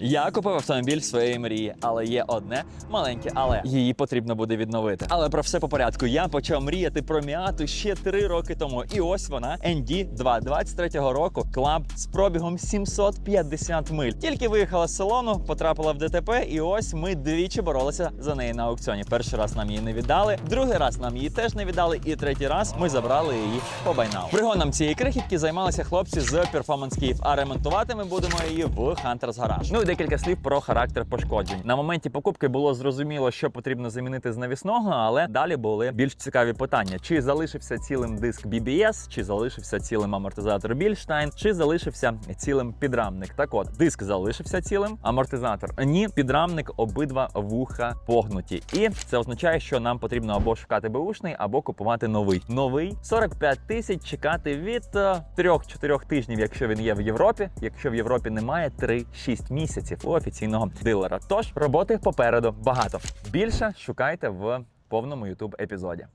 Я купив автомобіль своєї мрії, але є одне маленьке, але її потрібно буде відновити. Але про все по порядку. Я почав мріяти про міату ще три роки тому. І ось вона ND2 23-го року. Клаб з пробігом 750 миль. Тільки виїхала з салону, потрапила в ДТП, і ось ми двічі боролися за неї на аукціоні. Перший раз нам її не віддали, другий раз нам її теж не віддали, і третій раз ми забрали її по байнау. Пригоном цієї крихітки займалися хлопці з Performance Київ, а ремонтувати ми будемо її в Hunters Garage. Ну декілька слів про характер пошкоджень. На моменті покупки було зрозуміло, що потрібно замінити з навісного, але далі були більш цікаві питання: чи залишився цілим диск BBS, чи залишився цілим амортизатор Більштайн, чи залишився цілим підрамник. Так от, диск залишився цілим, амортизатор ні, підрамник обидва вуха погнуті. І це означає, що нам потрібно або шукати беушний, або купувати новий. Новий 45 тисяч чекати від 3-4 тижнів, якщо він є в Європі. Якщо в Європі немає 3-6 місяців у офіційного дилера. Тож роботи попереду багато. Більше шукайте в повному youtube епізоді.